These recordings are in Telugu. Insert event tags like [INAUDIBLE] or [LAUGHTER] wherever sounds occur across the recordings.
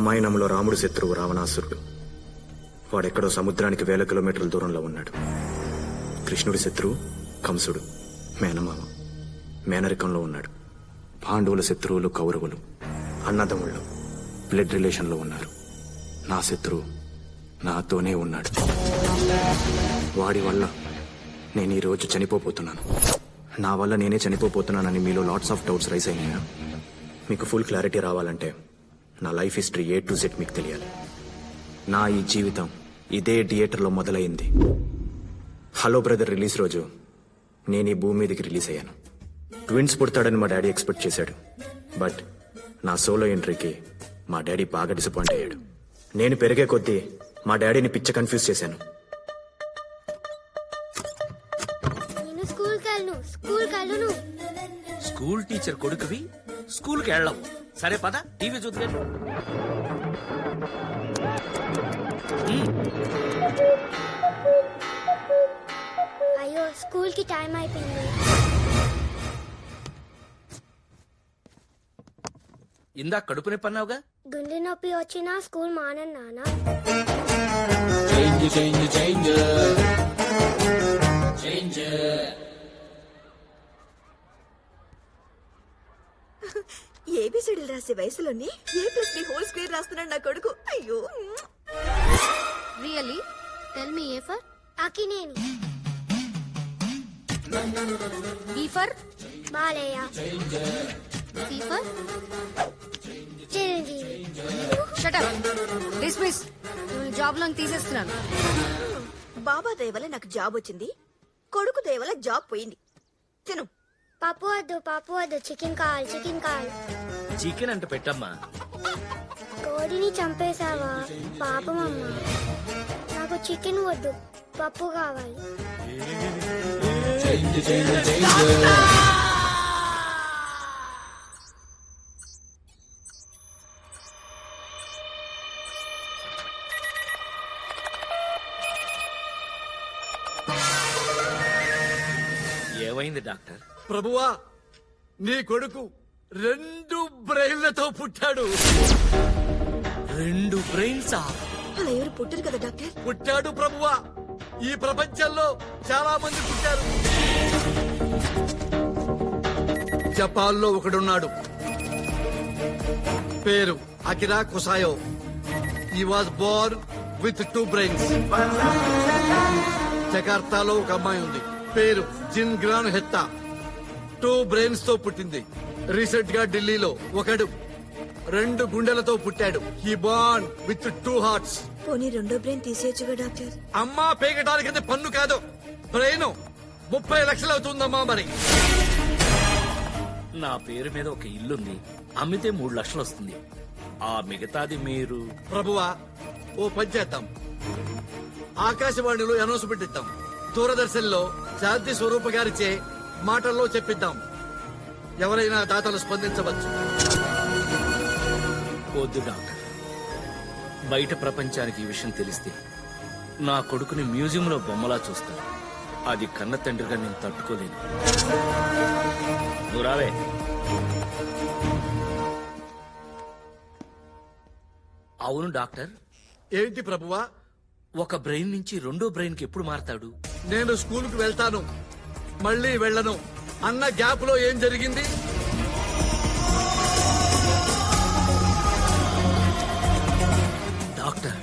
రామాయణంలో రాముడు శత్రువు రావణాసురుడు. వాడెక్కడో సముద్రానికి వేల కిలోమీటర్ల దూరంలో ఉన్నాడు. కృష్ణుడి శత్రువు కంసుడు మేనమామ మేనరికంలో ఉన్నాడు. పాండవుల శత్రువులు కౌరవులు అన్నదమ్ముళ్ళు బ్లడ్ రిలేషన్లో ఉన్నారు. నా శత్రువు నాతోనే ఉన్నాడు. వాడి వల్ల నేను ఈరోజు చనిపోపోతున్నాను చనిపోబోతున్నాను. నా వల్ల నేనే చనిపోబోతున్నానని మీలో లాట్స్ ఆఫ్ డౌట్స్ రైస్ అయినాయా? మీకు ఫుల్ క్లారిటీ రావాలంటే నా life history A to Z మీకు తెలియాలి. నా ఈ జీవితం ఇదే థియేటర్లో మొదలైంది. హలో బ్రదర్ రిలీజ్ రోజు. నేను ఈ భూమి మీదకి రిలీజ్ అయ్యాను. ట్విన్స్ పుడతాడని మా డాడీ ఎక్స్పెక్ట్ చేశాడు. బట్ నా సోలో ఎంట్రీకి మా డాడీ బాగా డిసప్పాయింట్ అయ్యాడు. నేను పెరిగే కొద్దీ మా డాడీని పిచ్చ కన్ఫ్యూజ్ చేశాను. స్కూల్ టీచర్ కొడుకువి స్కూల్కి వెళ్ళవు. సరే పద. టీవీ చూద్దాం అయ్యో స్కూల్కి టైం అయిపోయింది. ఇందాక కడుపు నొప్పి అన్నావుగా? గుండె నొప్పి వచ్చినా స్కూల్ మానను నాన్న ఏబిసిడీలు రాసే వయసులోనే A plus B whole square రాస్తున్నాడు నా కొడుకు. అయ్యో. Really? Tell me A for Akkineni B for Balayya C for Chiranjeevi shut up dismiss జాబ్లో తీసేస్తున్నాను. బాబా దయ వల్ల నాకు జాబ్ వచ్చింది. కొడుకు దయ వల్ల జాబ్ పోయింది. తిను. పప్పు వద్దు పప్పు వద్దు. చికెన్ కావాలి చికెన్ కావాలి. చికెన్ అంట పెట్టమ్మా. కోడిని చంపేశావా? పాపం అమ్మ. నాకు చికెన్ వద్దు. పప్పు కావాలి. ఏమైంది డాక్టర్? ప్రభువా నీ కొడుకు రెండు బ్రెయిన్లతో పుట్టాడు. రెండు బ్రెయిన్సా? అలా ఎవరు పుట్టరు కదా డాక్టర్? పుట్టాడు ప్రభువా. ఈ ప్రపంచంలో చాలా మంది పుట్టారు. జపాన్లో ఒకడున్నాడు. పేరు Akira Kusayo. He was born with two brains జకార్తాలో ఒక అమ్మాయి ఉంది. పేరు జిన్ గ్రాన్ హెత్తా. టూ బ్రెయిన్స్తో పుట్టింది. రీసెంట్గా ఢిల్లీలో ఒకడు రెండు గుండెలతో పుట్టాడు. ఈ బాన్ విత్ టూ హార్ట్స్ పోనీ రెండో బ్రెయిన్ తీసేయచ్చుగా డాక్టర్? అమ్మా పేకటానికి పన్ను కాదు. బ్రెయిన్ ముప్పై లక్షలు అవుతుందమ్మా మరి. నా పేరు మీద ఒక ఇల్లుంది. అమ్మితే మూడు లక్షలు వస్తుంది. ఆ మిగతాది మీరు? ప్రభువా ఓ పని చేద్దాం. ఆకాశవాణిలో అనౌన్స్మెంట్ ఇద్దాం. దూరదర్శన్లో శాంతి స్వరూప గారిచే మాటల్లో చెప్పిద్దాం. ఎవరైనా దాతలు స్పందించవచ్చు. వద్దు డాక్టర్ బయట ప్రపంచానికి ఈ విషయం తెలిస్తే నా కొడుకుని మ్యూజియంలో బొమ్మలా చూస్తాను. అది కన్న తండ్రిగా నేను తట్టుకోలేను. నువ్వు రావే. అవును డాక్టర్. ఏంటి ప్రభువా? ఒక బ్రెయిన్ నుంచి రెండో బ్రెయిన్కి ఎప్పుడు మారతాడు? నేను స్కూల్కి వెళ్తాను. మళ్ళీ వెళ్ళను. అన్న గ్యాప్లో ఏం జరిగింది? డాక్టర్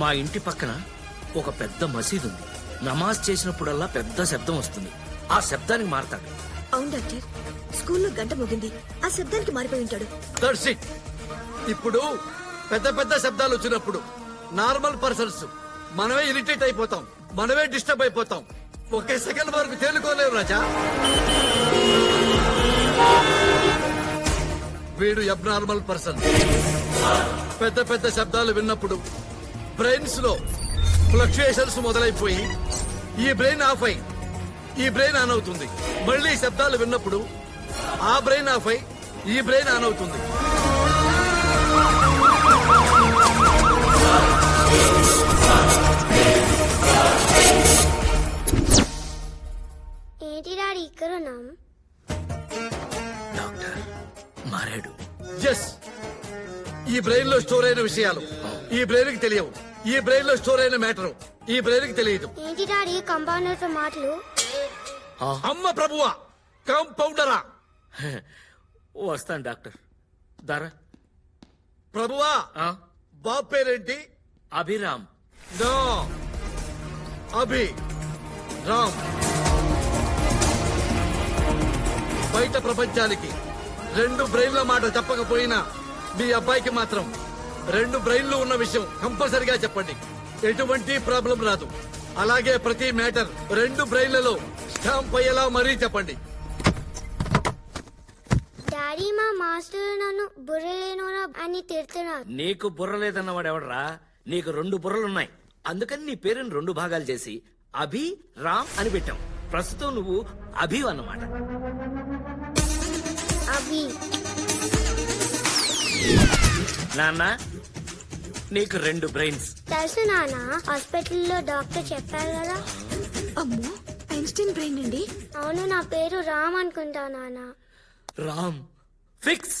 మా ఇంటి పక్కన ఒక పెద్ద మసీదు ఉంది నమాజ్ చేసినప్పుడల్లా పెద్ద శబ్దం వస్తుంది. ఆ శబ్దానికి మారతాడు. అవును డాక్టర్. స్కూల్లో గంట మోగింది. ఆ శబ్దానికి మారిపోయి ఉంటాడు. దట్స్ ఇట్ ఇప్పుడు పెద్ద పెద్ద శబ్దాలు వచ్చినప్పుడు నార్మల్ పర్సన్స్ మనమే ఇరిటేట్ అయిపోతాం. మనమే డిస్టర్బ్ అయిపోతాం. ఒకే సెకండ్ వరకు తేలుకోలేవు రాజా. వీడు అబ్నార్మల్ పర్సన్ పెద్ద పెద్ద శబ్దాలు విన్నప్పుడు బ్రెయిన్స్లో ఫ్లక్చుయేషన్స్ మొదలైపోయి ఈ బ్రెయిన్ ఆఫ్ అయి ఈ బ్రెయిన్ ఆన్ అవుతుంది. మళ్ళీ శబ్దాలు విన్నప్పుడు ఆ బ్రెయిన్ ఆఫ్ అయి ఈ బ్రెయిన్ ఆన్ అవుతుంది. మారాడు ఎస్ ఈ బ్రెయిన్లో స్టోర్ అయిన విషయాలు. ఈ బ్రెయిన్కి తెలియవు. ఈ బ్రెయిన్లో స్టోర్ అయిన మ్యాటర్. ఈ బ్రెయిన్కి తెలియదు. ఏంటి డాడీ కంపౌండర్తో మాటలు? అమ్మ ప్రభువా కాంపౌండరా? వస్తాను డాక్టర్. దారా. ప్రభువా బాబు పేరేంటి? అభిరామ్. నో. అభి. రామ్. బయట ప్రపంచానికి రెండు బ్రెయిన్ల మాట చెప్పకపోయినా మీ అబ్బాయికి మాత్రం రెండు బ్రెయిన్లు ఉన్న విషయం కంపల్సరిగా చెప్పండి. ఎటువంటి ప్రాబ్లం రాదు. అలాగే ప్రతి మ్యాటర్ రెండు బ్రెయిన్లలో స్టాంప్ అయ్యేలా మరీ చెప్పండి. డాడీ మా మాస్టర్ నన్ను బుర్రలేనోనా అని తిడుతున్నారు. నీకు బుర్ర లేదన్నవాడు ఎవడరా? నీకు రెండు బుర్రలున్నాయి. అందుకని నీ పేరుని రెండు భాగాలు చేసి అభి రామ్ అని పెట్టాం. ప్రస్తుతం నువ్వు అభి అన్నమాట. అవి. నాన్న నీకు రెండు బ్రెయిన్స్ తెలుసు నాన్న హాస్పిటల్లో డాక్టర్ చెప్పారు కదా. అమ్మో ఐన్స్టీన్ బ్రెయిన్ అండి. అవును నా పేరు రామ్ అనుకుంటా నాన్న. రామ్ ఫిక్స్.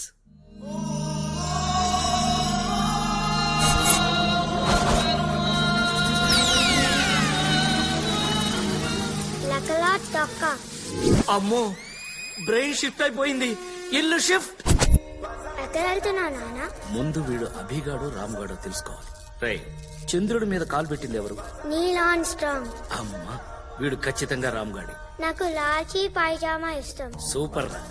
లకలా తొక్క. అమ్మో బ్రెయిన్ షిఫ్ట్ అయిపోయింది. ఇల్లు షిఫ్ట్ నాన్న? ముందు వీడు అభిగాడు రామ్గాడు తెలుసుకోవాలి. రై చంద్రుడి మీద కాలు పెట్టింది ఎవరు? నీల్ ఆన్ స్ట్రాంగ్ అమ్మా వీడు ఖచ్చితంగా రామ్గాడి. నాకు లాల్చీ పైజామా ఇష్టం. సూపర్ రా.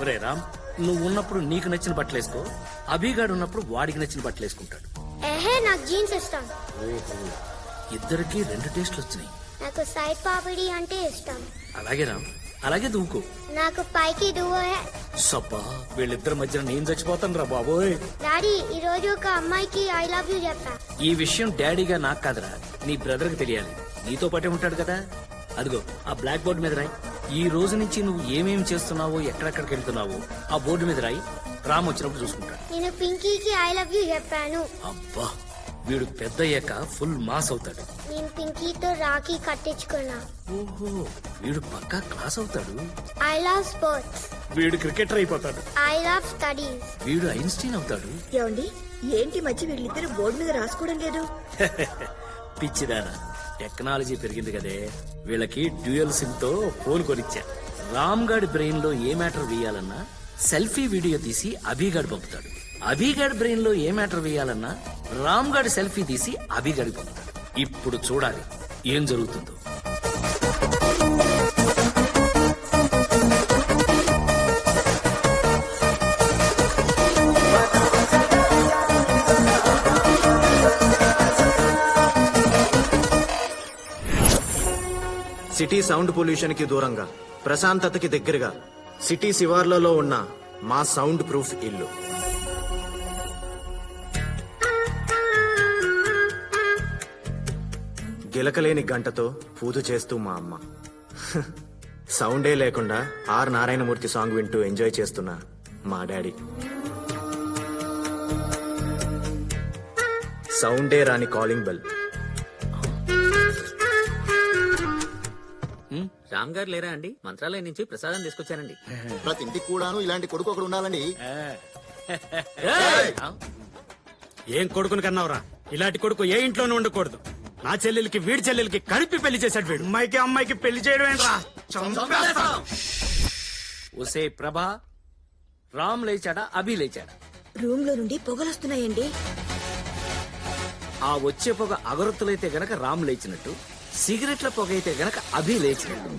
ఒరే రామ్ నువ్వు ఉన్నప్పుడు నీకు నచ్చిన బట్టలు వేసుకో. అభిగాడు ఉన్నప్పుడు వాడికి నచ్చిన బట్టలు వేసుకుంటాడు. ఏహే నాకు జీన్స్ ఇష్టం. ఓహో ఇద్దరికి రెండు టేస్ట్లు వచ్చినాయి. నాకు సైడ్ పాపిడి అంటే ఇష్టం. అలాగే రామ్. అలాగే దూకో. నాకు పైకి సబ్బా వీళ్ళిద్దరి మధ్యన నేను చచ్చిపోతాను రా బాబోయ్. డాడీ ఈ రోజు ఒక అమ్మాయికి ఐ లవ్ యూ చెప్పా. ఈ విషయం డాడీగా నాకు కాదురా నీ బ్రదర్కి తెలియాలి. నీతో పాటే ఉంటాడు కదా. అదిగో ఆ బ్లాక్ బోర్డు మీద రాయి. ఈ రోజు నుంచి నువ్వు ఏమేం చేస్తున్నావో ఎక్కడెక్కడికి వెళ్తున్నావో ఆ బోర్డు మీద రాయి. రామ్ వచ్చినప్పుడు చూసుకుంటాడు నేను పింకీకి ఐ లవ్ యూ చెప్పాను. అబ్బా. వీడు పెద్ద అయ్యాక ఫుల్ మాస్ అవుతాడు. నేను పింకీతో రాఖీ కట్టించుకున్నా. ఓహో వీడు పక్కా క్లాస్ అవుతాడు? ఐ లవ్ స్పోర్ట్స్ వీడు క్రికెటర్ అయిపోతాడు. ఐ లవ్ స్టడీస్ వీడు ఐన్స్టీన్ అవుతాడు? ఏమండి? ఏంటి మధ్య వీళ్ళిద్దరు బోర్డు మీద రాసుకోవడం లేదు? [LAUGHS] పిచ్చిదానా టెక్నాలజీ పెరిగింది కదే. వీళ్ళకి డ్యూయల్ సిమ్తో ఫోన్ కొనిచ్చా. రామ్ గాడి బ్రెయిన్లో ఏ మ్యాటర్ వేయాలన్నా సెల్ఫీ వీడియో తీసి అభిగాడు పంపుతాడు. అభిగఢ్ బ్రెయిన్లో ఏ మ్యాటర్ వేయాలన్నా రామ్ సెల్ఫీ తీసి అభిగాడి పంపుతాడు ఇప్పుడు చూడాలి ఏం జరుగుతుందో. సిటీ సౌండ్ పొల్యూషన్కి దూరంగా ప్రశాంతతకి దగ్గరగా సిటీ శివార్లలో ఉన్న మా సౌండ్ ప్రూఫ్ ఇల్లు. గిలకలేని గంటతో పూజ చేస్తూ మా అమ్మ. [LAUGHS] సౌండే లేకుండా ఆర్ నారాయణమూర్తి సాంగ్ వింటూ ఎంజాయ్ చేస్తున్న మా డాడీ. సౌండే రాని కాలింగ్ బెల్. రామ్ గారు లేరా అండి? మంత్రాలయం నుంచి ప్రసాదం తీసుకొచ్చానండి ప్రతి ఇంటికి కూడాను ఇలాంటి కొడుకు ఒకడు ఉండాలండి. ఏం కొడుకుని కన్నావురా? ఇలాంటి కొడుకు ఏ ఇంట్లోనూ ఉండకూడదు. నా చెల్లెలకి వీడి చెల్లెలకి కలిపి పెళ్ళి చేశాడు వీడు. అమ్మాయికి అమ్మాయికి పెళ్ళి చేయడం ఏంట్రా. ఒసే ప్రభా రామ్ లేచాడా అభి లేచాడా? రూమ్లో నుండి పొగలొస్తున్నాయండి. ఆ వచ్చే పొగ అగరొత్తులైతే గనక రామ్ లేచినట్టు సిగరెట్ల పొగ అయితే గనక అభి లేచినట్టు.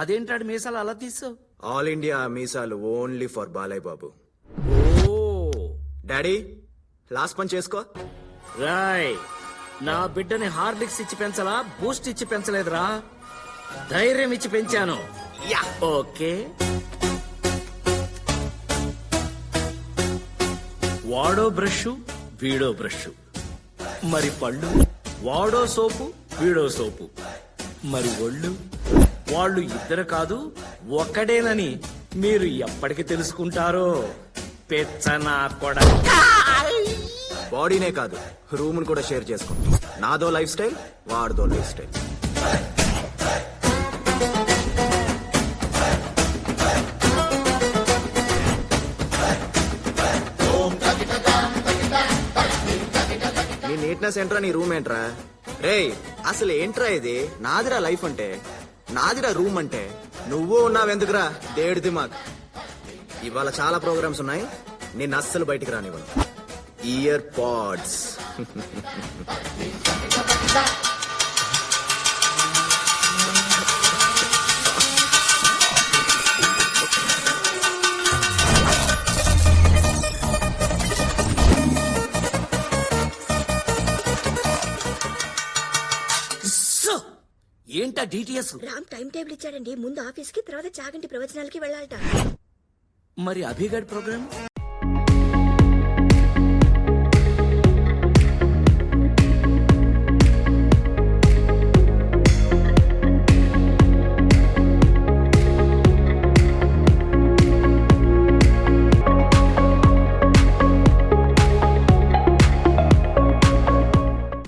అదేంటాడు మీసాలు అలా తీసావు? ఆల్ ఇండియా మీసాలు only for Balayya Babu oh! Daddy last పని చేసుకో. రాయ్ నా బిడ్డని హార్లిక్స్ ఇచ్చి పెంచలా బూస్ట్ ఇచ్చి పెంచలేదురా? ధైర్యం ఇచ్చి పెంచాను. ఓకే. వాడో బ్రష్ వీడో బ్రష్. మరి పళ్ళు వాడో సోపు వీడో సోపు. మరి ఒళ్ళు వాళ్ళు ఇద్దరు కాదు ఒక్కడేనని మీరు ఎప్పటికి తెలుసుకుంటారో. పెచ్చనా కూడా బాడీనే కాదు రూమ్ కూడా షేర్ చేసుకుంటాం నాదో లైఫ్ స్టైల్ వాడిదో లైఫ్ స్టైల్. నీ నీట్నెస్ ఏంట్రా నీ రూమ్ ఏంట్రా? రేయ్ అసలు ఏంట్రా ఇది? నాదిరా లైఫ్ అంటే. నాదిరా రూమ్ అంటే నువ్వు ఉన్నావెందుకురా? దేడి దిమాక్ ఇవాళ చాలా ప్రోగ్రామ్స్ ఉన్నాయి. నేను అస్సలు బయటికి రానివ్వను. ఇయర్ పాడ్స్ [LAUGHS] ఏంటా డిటిఎస్ రామ్ టైం టేబుల్ ఇచ్చాడండి. ముందు ఆఫీస్కి తర్వాత చాగంటి ప్రవచనాలకి వెళ్ళాలట. మరి అభిగడ్ ప్రోగ్రామ్?